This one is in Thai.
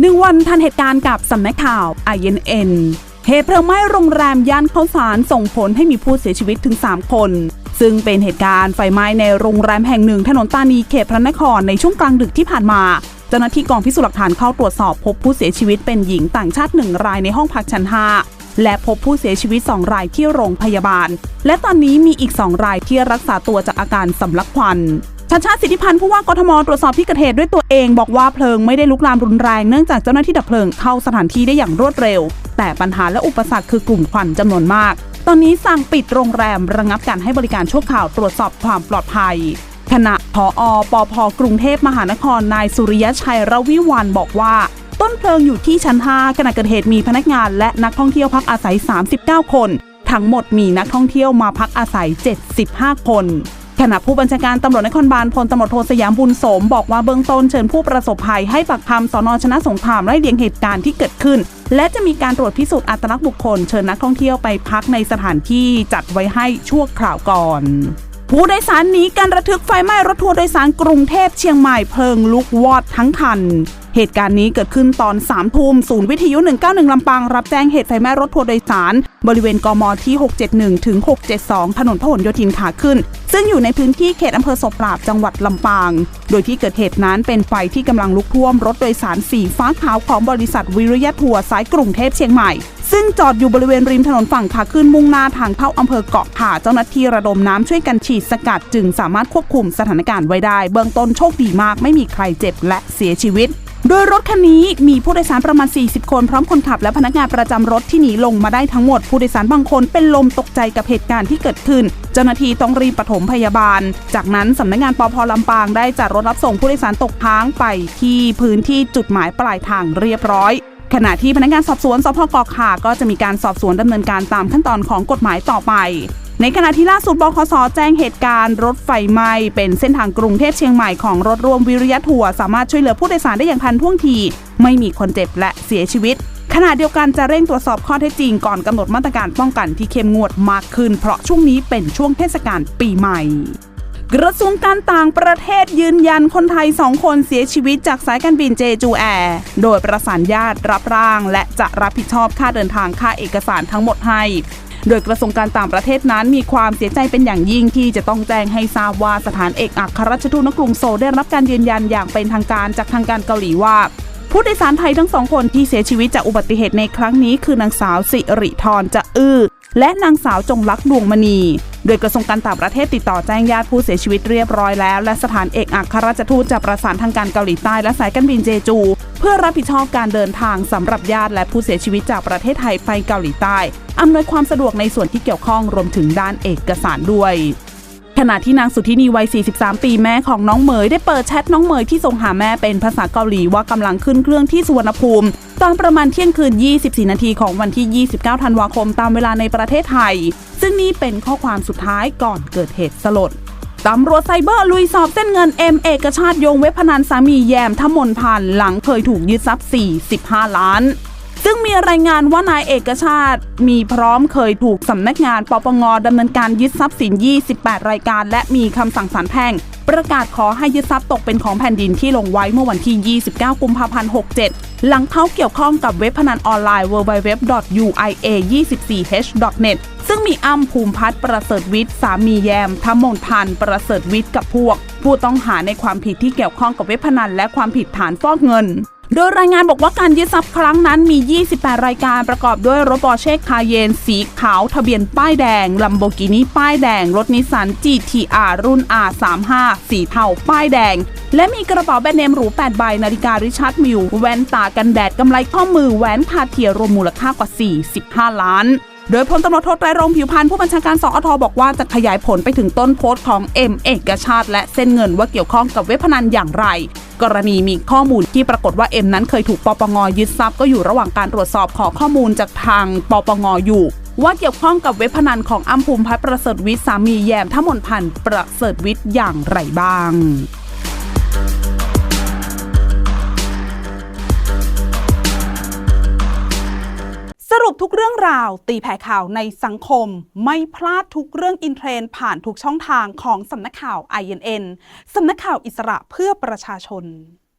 หนึ่งวันทันเหตุการณ์กับสำนักข่าว INN เหตุเพลิงไหม้โรงแรมย่านข้าวสารส่งผลให้มีผู้เสียชีวิตถึง 3 คน ซึ่งเป็นเหตุการณ์ไฟไหม้ในโรงแรมแห่งหนึ่งถนนตานีเขตพระนครในช่วงกลางดึกที่ผ่านมา เจ้าหน้าที่กองพิสูจน์หลักฐานเข้าตรวจสอบพบผู้เสียชีวิตเป็นหญิงต่างชาติหนึ่งรายในห้องพักชั้น 5 และพบผู้เสียชีวิต 2 รายที่โรงพยาบาล และตอนนี้มีอีก 2 รายที่รักษาตัวจากอาการสำลักควัน ชาติชาติสิทธิพันธ์ผู้ว่ากทมตรวจสอบที่เกิดเหตุด้วยตัวเองบอกว่าเพลิงไม่ได้ลุกลามรุนแรงเนื่องจากเจ้าหน้าที่ดับเพลิงเข้าสถานที่ได้อย่างรวดเร็ว แต่ปัญหาและอุปสรรคคือกลุ่มควันจำนวนมาก ตอนนี้สั่งปิดโรงแรมระงับการให้บริการชั่วคราวตรวจสอบความปลอดภัยขณะพออปพกรุงเทพมหานครนายสุริยชัยระวิวันบอกว่าต้นเพลิงอยู่ที่ชั้น 5 ขณะเกิดเหตุมีพนักงานและนักท่องเที่ยวพักอาศัย 39 คน ทั้งหมดมีนักท่องเที่ยวมาพักอาศัย 75 คน ขณะผู้บัญชาการตำรวจนครบาลพลตำรวจโทสยามบุญสม บอกว่าเบื้องต้นเชิญผู้ประสบภัยให้ปากคำสอนอชนะสงครามไล่เลียงเหตุการณ์ที่เกิดขึ้น และจะมีการตรวจพิสูจน์อัตลักษณ์บุคคล เชิญนักท่องเที่ยวไปพักในสถานที่จัดไว้ให้ชั่วคราวก่อนผู้โดยสารหนีการระทึกไฟไหม้รถทัวร์โดยสารกรุงเทพเชียงใหม่เพลิงลุกวอดทั้งคัน เหตุการณ์นี้เกิดขึ้นตอน3ทุ่มศูนย์วิทยุ 191 ลำปางรับแจ้งเหตุไฟไหม้รถทัวร์โดยสาร บริเวณกมที่ 671 ถึง 672 ถนนพหลโยธินขาขึ้น ซึ่งอยู่ในพื้นที่เขตอำเภอศพปราบจังหวัดลำปาง โดยที่เกิดเหตุนั้นเป็นไฟที่กำลังลุกท่วมรถโดยสารสีฟ้าขาวของบริษัทวิริยะทัวร์สายกรุงเทพเชียงใหม่ซึ่งจอดอยู่บริเวณริมถนนฝั่งขาขึ้นมุ่งหน้าทางเข้าอำเภอเกาะขาเจ้าหน้าที่ระดมน้ำช่วยกันฉีดสกัดจึงสามารถควบคุมสถานการณ์ไว้ได้ เบื้องต้นโชคดีมากไม่มีใครเจ็บและเสียชีวิต ดยรถคันนี้มีผู้โดยสารประมาณ 40 คนพร้อมคนขับและพนักงานประจำรถที่หนีลงมาได้ทั้งหมด ผู้โดยสารบางคนเป็นลมตกใจกับเหตุการณ์ที่เกิดขึ้น เจ้าหน้าที่ต้องรีบปฐมพยาบาล จากนั้นสำนักงานปพลำปางได้จัดรถรับส่งผู้โดยสารตกค้างไปที่พื้นที่จุดหมายปลายทางเรียบร้อยขณะที่พนักงานสอบสวนสพกอกขาก็จะมีการสอบสวนดำเนินการตามขั้นตอนของกฎหมายต่อไป ในขณะที่ล่าสุดบคสแจ้งเหตุการณ์รถไฟไหม้เป็นเส้นทางกรุงเทพเชียงใหม่ของรถรวมวิริยะทัวร์สามารถช่วยเหลือผู้โดยสารได้อย่างทันท่วงที ไม่มีคนเจ็บและเสียชีวิตขณะเดียวกันจะเร่งตรวจสอบข้อเท็จจริงก่อนกำหนดมาตรการป้องกันที่เข้มงวดมากขึ้น เพราะช่วงนี้เป็นช่วงเทศกาลปีใหม่ กระทรวงการต่างประเทศยืนยันคนไทย 2 คนเสียชีวิตจากสายการบินเจจูแอร์โดยประสานญาติรับร่าง และจะรับผิดชอบค่าเดินทางค่าเอกสารทั้งหมดให้ โดยกระทรวงการต่างประเทศนั้นมีความเสียใจเป็นอย่างยิ่งที่จะต้องแจ้งให้ทราบว่าสถานเอกอัครราชทูตณกรุงโซได้รับการยืนยันอย่างเป็นทางการจากทางการเกาหลีว่าผู้โดยสารไทยทั้งสองคนที่เสียชีวิตจากอุบัติเหตุในครั้งนี้คือนางสาวสิริธรจะอื้อและนางสาวจงลักษณ์ดวงมณี โดยกระทรวงการต่างประเทศติดต่อแจ้งญาติผู้เสียชีวิตเรียบร้อยแล้ว และสถานเอกอัครราชทูตจะประสานทางการเกาหลีใต้และสายการบินเจจู เพื่อรับผิดชอบการเดินทางสำหรับญาติและผู้เสียชีวิตจากประเทศไทยไปเกาหลีใต้อำนวยความสะดวกในส่วนที่เกี่ยวข้องรวมถึงด้านเอกสารด้วยขณะที่นางสุธินีวัย 43 ปีแม่ของน้องเหมยได้เปิดแชทน้องเหมยที่ส่งหาแม่เป็นภาษาเกาหลีว่ากำลังขึ้นเครื่องที่สุวรรณภูมิ ตอนประมาณเที่ยงคืน 24 นาทีของวันที่ 29 ธันวาคมตามเวลาในประเทศไทย ซึ่งนี่เป็นข้อความสุดท้ายก่อนเกิดเหตุสลด ตำรวจไซเบอร์ลุยสอบเส้นเงินเอ็มเอกชาติโยงเว็บพนันสามีแยมทมนพันธ์หลังเคยถูกยึดทรัพย์ 45 ล้าน ซึ่งมีรายงานว่านายเอกชาติ มีพร้อมเคยถูกสำนักงานปปงดำเนินการยึดทรัพย์สิน 28 รายการ และมีคำสั่งศาลแพ่ง ประกาศขอให้ยึดทรัพย์ตกเป็นของแผ่นดินที่ลงไว้เมื่อวันที่ 29 กุมภาพันธ์ 67 หลังเขาเกี่ยวข้องกับเว็บพนันออนไลน์ www.uia24h.net ซึ่งมีอ้ำภูมิพัฒน์ประเสริฐวิทย์สามีแยมทมนพันธ์ประเสริฐวิทย์กับพวก ผู้ต้องหาในความผิดที่เกี่ยวข้องกับเว็บพนันและความผิดฐานฟอกเงิน โดยรายงานบอกว่าการยึดทรัพย์ครั้งนั้นมี 28 รายการประกอบด้วยรถบอเช่คาเยนสีขาว ทะเบียนป้ายแดงลัมโบกินีป้ายแดง รถนิสสัน GTR รุ่น R35 สีเทาป้ายแดง และมีกระเป๋าแบรนด์เนมหรู 8 ใบ นาฬิการิชาร์ดมิวแว่นตากันแดดกำไลข้อมือแหวนคาเทียรวมมูลค่ากว่า 45 ล้าน โดยพลตำรวจโทไตรรงผิวพันธ์ผู้บัญชาการสอทบอกว่าจะขยายผลไปถึงต้นโพสต์ของเอ็มเอกชาติ และเส้นเงินว่าเกี่ยวข้องกับเว็บพนันอย่างไร กรณีมีข้อมูลที่ปรากฏว่าเอ็มนั้นเคยถูกปปงยึดทรัพย์ก็อยู่ระหว่างการตรวจสอบขอข้อมูลจากทางปปงอยู่ว่าเกี่ยวข้องกับเว็บพนันของอัมภูมิพัฒน์ประเสริฐวิทย์สามีแยมทมนพันธ์ประเสริฐวิทย์อย่างไรบ้าง สรุปทุกเรื่องราว ตีแผ่ข่าวในสังคม ไม่พลาดทุกเรื่องอินเทรนด์ผ่านทุกช่องทางของสำนักข่าว INN สำนักข่าวอิสระเพื่อประชาชน